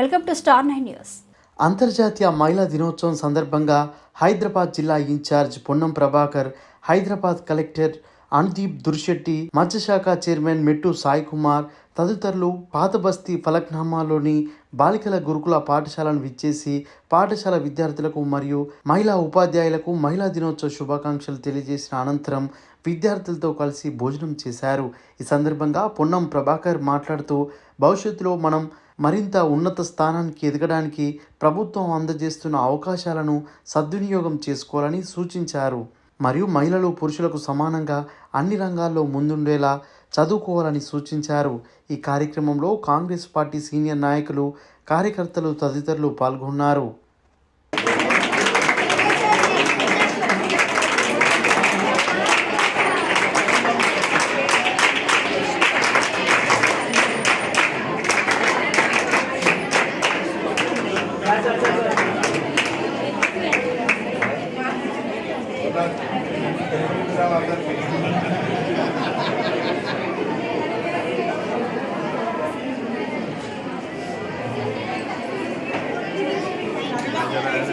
Welcome to star nine news. అంతర్జాతీయ మహిళా దినోత్సవం సందర్భంగా హైదరాబాద్ జిల్లా ఇన్ఛార్జ్ పొన్నం ప్రభాకర్ హైదరాబాద్ కలెక్టర్ అనుదీప్ దుర్శెట్టి మత్స్యశాఖ చైర్మన్ మెట్టు సాయి కుమార్ తదితరులు పాతబస్తీ ఫలక్నామాలోని బాలికల గురుకుల పాఠశాలను విచ్చేసి పాఠశాల విద్యార్థులకు మరియు మహిళా ఉపాధ్యాయులకు మహిళా దినోత్సవ శుభాకాంక్షలు తెలియజేసిన అనంతరం విద్యార్థులతో కలిసి భోజనం చేశారు. ఈ సందర్భంగా పొన్నం ప్రభాకర్ మాట్లాడుతూ భవిష్యత్తులో మనం మరింత ఉన్నత స్థానానికి ఎదగడానికి ప్రభుత్వం అందజేస్తున్న అవకాశాలను సద్వినియోగం చేసుకోవాలని సూచించారు. మరియు మహిళలు పురుషులకు సమానంగా అన్ని రంగాల్లో ముందుండేలా చదువుకోవాలని సూచించారు. ఈ కార్యక్రమంలో కాంగ్రెస్ పార్టీ సీనియర్ నాయకులు కార్యకర్తలు తదితరులు పాల్గొన్నారు.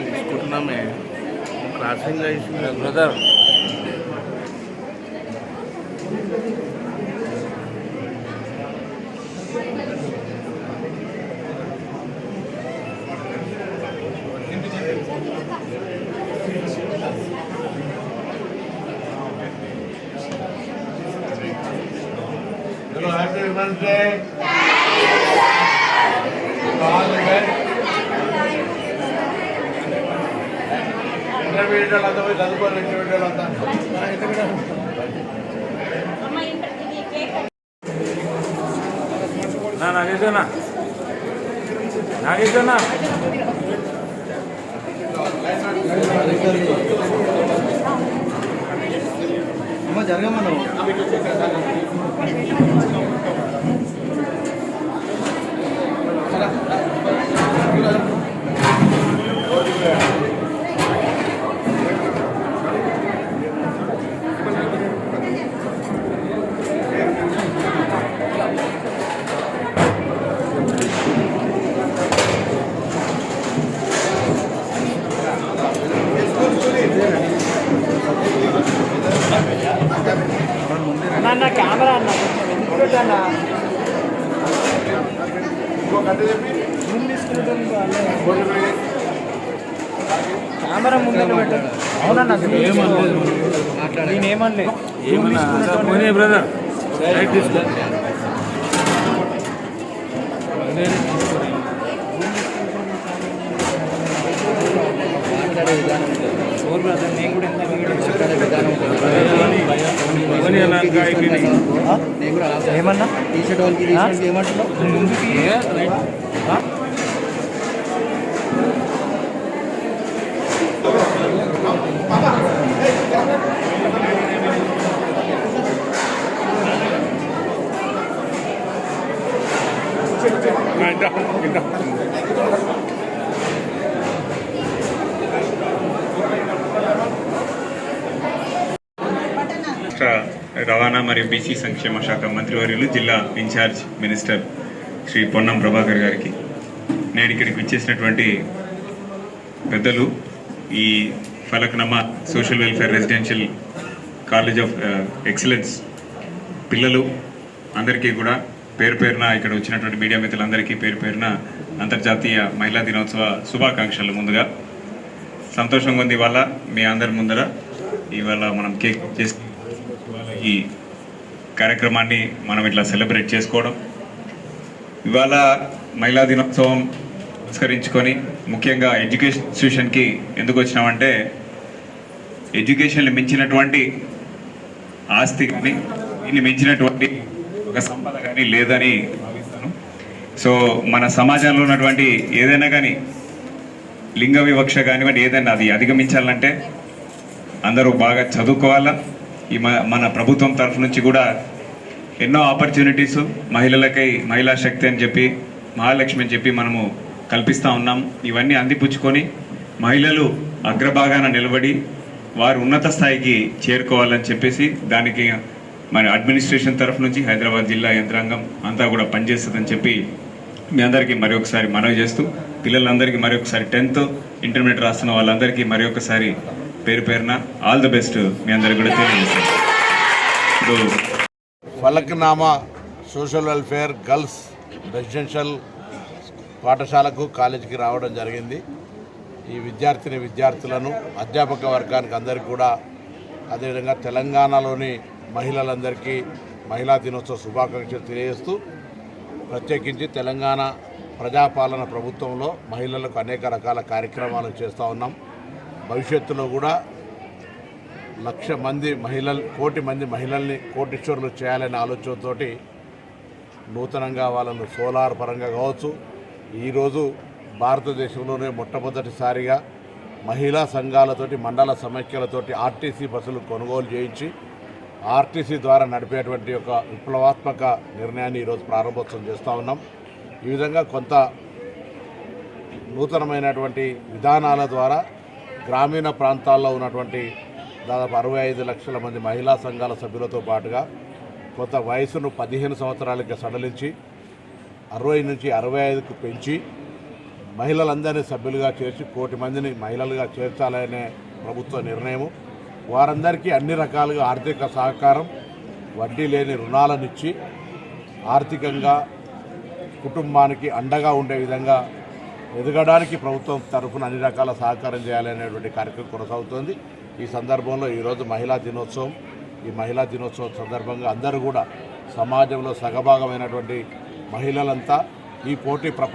తీసుకుంటున్నామే. క్రాసింగ్ బ్రదర్ சுழன்று காதுகள் என்ன வீடுகள் அந்த போய் சதுபால் ரெண்டு வீடுகள் அந்த நாகேஷ்ண்ணா వాళ్ళంతా నా నాగేశ్వరనా నాగేశ్వరనా అమ్మ జరగమను అన్న కెమెరా అన్న కొంచెం ఎందుకు అన్న ఇంకో గంట చెప్పి ముందు తీసుకుంటుంది కెమెరా ముందు నేనేమనలే ఏమన్నా పోనీ బ్రదర్ రైట్ తీసుకో. ఫోర్ బ్రదర్ నేను కూడా ఎంత అయిపోయినాయి ఏమన్నా? రవాణా మరియు బీసీ సంక్షేమ శాఖ మంత్రివర్యులు జిల్లా ఇన్ఛార్జ్ మినిస్టర్ శ్రీ పొన్నం ప్రభాకర్ గారికి. నేడు ఇక్కడికి విచ్చేసినటువంటి పెద్దలు ఈ Falaknuma social welfare residential college of excellence పిల్లలు అందరికీ కూడా పేరు పేరున ఇక్కడ వచ్చినటువంటి మీడియా మిత్రులందరికీ పేరు పేరున అంతర్జాతీయ మహిళా దినోత్సవ శుభాకాంక్షలు ముందుగా. సంతోషంగా ఉంది ఇవాళ మీ అందరి ముందర. ఇవాళ మనం కేక్ చేసి ఈ కార్యక్రమాన్ని మనం ఇట్లా సెలబ్రేట్ చేసుకోవడం. ఇవాళ మహిళా దినోత్సవం పురస్కరించుకొని ముఖ్యంగా ఎడ్యుకేషన్ ఇన్స్టిట్యూషన్కి ఎందుకు వచ్చినామంటే ఎడ్యుకేషన్ని మించినటువంటి ఆస్తి కానీ దీన్ని మించినటువంటి ఒక సంపద కానీ లేదని భావిస్తాను. సో మన సమాజంలో ఉన్నటువంటి ఏదైనా కానీ లింగ వివక్ష కానివ్వండి ఏదైనా అది అధిగమించాలంటే అందరూ బాగా చదువుకోవాలా. ఈ మన ప్రభుత్వం తరఫు నుంచి కూడా ఎన్నో ఆపర్చునిటీస్ మహిళలకై మహిళా శక్తి అని చెప్పి మహాలక్ష్మి అని చెప్పి మనము కల్పిస్తూ ఉన్నాం. ఇవన్నీ అందిపుచ్చుకొని మహిళలు అగ్రభాగాన నిలబడి వారు ఉన్నత స్థాయికి చేరుకోవాలని చెప్పేసి దానికి మన అడ్మినిస్ట్రేషన్ తరఫు నుంచి హైదరాబాద్ జిల్లా యంత్రాంగం అంతా కూడా పనిచేస్తుందని చెప్పి మీ అందరికీ మరొకసారి మనవి చేస్తూ పిల్లలందరికీ మరొకసారి టెన్త్ ఇంటర్మీడియట్ రాస్తున్న వాళ్ళందరికీ మరొకసారి పేరు పేరున ఆల్ ది బెస్ట్ మీ అందరికి కూడా తెలియజేస్తాను. Falaknuma social welfare girls residential పాఠశాలకు కాలేజీకి రావడం జరిగింది. ఈ విద్యార్థిని విద్యార్థులను అధ్యాపక వర్గానికి అందరికీ కూడా అదేవిధంగా తెలంగాణలోని మహిళలందరికీ మహిళా దినోత్సవ శుభాకాంక్షలు తెలియజేస్తూ ప్రత్యేకించి తెలంగాణ ప్రజాపాలన ప్రభుత్వంలో మహిళలకు అనేక రకాల కార్యక్రమాలు చేస్తూ ఉన్నాం. భవిష్యత్తులో కూడా లక్ష మంది మహిళలు కోటి మంది మహిళల్ని కోటీశ్వరులు చేయాలనే ఆలోచనతోటి నూతనంగా వాళ్ళను సోలార్ పరంగా కావచ్చు ఈరోజు భారతదేశంలోనే మొట్టమొదటిసారిగా మహిళా సంఘాలతోటి మండల సమైక్యలతోటి ఆర్టీసీ బస్సులు కొనుగోలు చేయించి ఆర్టీసీ ద్వారా నడిపేటువంటి ఒక విప్లవాత్మక నిర్ణయాన్ని ఈరోజు ప్రారంభోత్సవం చేస్తూ ఉన్నాం. ఈ విధంగా కొంత నూతనమైనటువంటి విధానాల ద్వారా గ్రామీణ ప్రాంతాల్లో ఉన్నటువంటి దాదాపు అరవై ఐదు లక్షల మంది మహిళా సంఘాల సభ్యులతో పాటుగా కొంత వయసును పదిహేను సంవత్సరాలకి సడలించి అరవై నుంచి అరవై ఐదుకు పెంచి మహిళలందరినీ సభ్యులుగా చేర్చి కోటి మందిని మహిళలుగా చేర్చాలనే ప్రభుత్వ నిర్ణయము. వారందరికీ అన్ని రకాలుగా ఆర్థిక సహకారం వడ్డీ లేని రుణాలనిచ్చి ఆర్థికంగా కుటుంబానికి అండగా ఉండే విధంగా ఎదగడానికి ప్రభుత్వం తరఫున అన్ని రకాల సహకారం చేయాలనేటువంటి కార్యక్రమం కొనసాగుతోంది. ఈ సందర్భంలో ఈరోజు మహిళా దినోత్సవం. ఈ మహిళా దినోత్సవం సందర్భంగా అందరూ కూడా సమాజంలో సగభాగమైనటువంటి మహిళలంతా ఈ పోటీ ప్రపంచ